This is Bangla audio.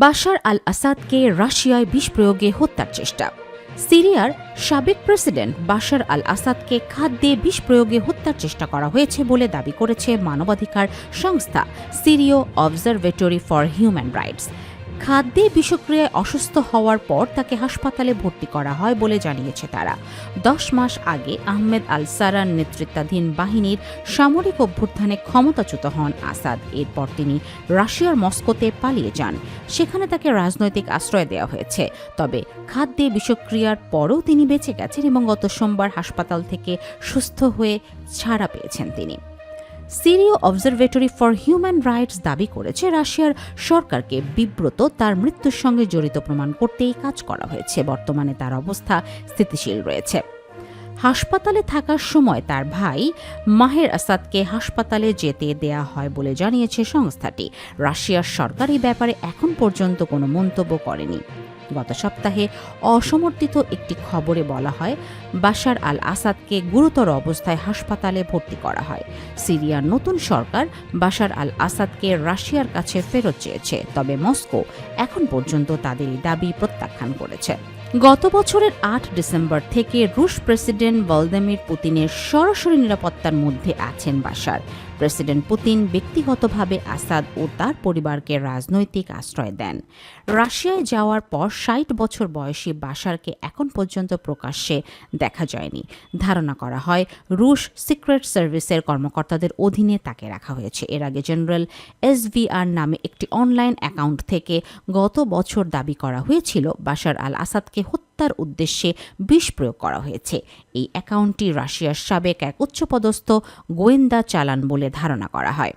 বাশার আল আসাদকে রাশিয়ায় বিষ প্রয়োগে হত্যার চেষ্টা। সিরিয়ার সাবেক প্রেসিডেন্ট বাশার আল আসাদকে খাদ্যে বিষ প্রয়োগে হত্যার চেষ্টা করা হয়েছে বলে দাবি করেছে মানবাধিকার সংস্থা, সিরিয় অবজারভেটরি ফর হিউম্যান রাইটস। খাদ্যে বিষক্রিয়ায় অসুস্থ হওয়ার পর তাকে হাসপাতালে ভর্তি করা হয় বলে জানিয়েছে তারা। দশ মাস আগে আহমেদ আল সারার নেতৃত্বাধীন বাহিনীর সামরিক অভ্যুত্থানে ক্ষমতাচ্যুত হন আসাদ। এরপর তিনি রাশিয়ার মস্কোতে পালিয়ে যান। সেখানে তাকে রাজনৈতিক আশ্রয় দেওয়া হয়েছে। তবে খাদ্যে বিষক্রিয়ার পরও তিনি বেঁচে গেছেন এবং গত সোমবার হাসপাতাল থেকে সুস্থ হয়ে ছাড়া পেয়েছেন তিনি। সিরিয় অবজারভেটরি ফর হিউম্যান রাইটস দাবি করেছে, রাশিয়ার সরকারকে বিব্রত তার মৃত্যুর সঙ্গে জড়িত প্রমাণ করতেই কাজ করা হয়েছে। বর্তমানে তার অবস্থা স্থিতিশীল রয়েছে। হাসপাতালে থাকার সময় তার ভাই মাহের আসাদকে হাসপাতালে যেতে দেয়া হয় বলে জানিয়েছে সংস্থাটি। রাশিয়ার সরকার এই ব্যাপারে এখন পর্যন্ত কোনো মন্তব্য করেনি। গত সপ্তাহে অসমর্থিত একটি খবরে বলা হয়, বাশার আল আসাদকে গুরুতর অবস্থায় হাসপাতালে ভর্তি করা হয়। সিরিয়ার নতুন সরকার বাশার আল আসাদকে রাশিয়ার কাছে ফেরত চেয়েছে, তবে মস্কো এখন পর্যন্ত তাদের দাবি প্রত্যাখ্যান করেছে। গত বছরের আট ডিসেম্বর থেকে রুশ প্রেসিডেন্ট ভলদিমির পুতিনের সরাসরি নিরাপত্তার মধ্যে আছেন বাসার প্রেসিডেন্ট পুতিন ব্যক্তিগতভাবে আসাদ ও তার পরিবারকে রাজনৈতিক আশ্রয় দেন। রাশিয়ায় যাওয়ার পর ষাট বছর বয়সী বাশারকে এখন পর্যন্ত প্রকাশ্যে দেখা যায়নি। ধারণা করা হয়, রুশ সিক্রেট সার্ভিসের কর্মকর্তাদের অধীনে তাকে রাখা হয়েছে। এর আগে জেনারেল এসভিআর নামে একটি অনলাইন অ্যাকাউন্ট থেকে গত বছর দাবি করা হয়েছিল, বাশার আল আসাদকে হত্যার উদ্দেশ্যে বিষ প্রয়োগ করা হয়েছে। এই অ্যাকাউন্টটি রাশিয়ার সাবেক এক উচ্চপদস্থ গোয়েন্দা চালান বলে ধারণা করা হয়।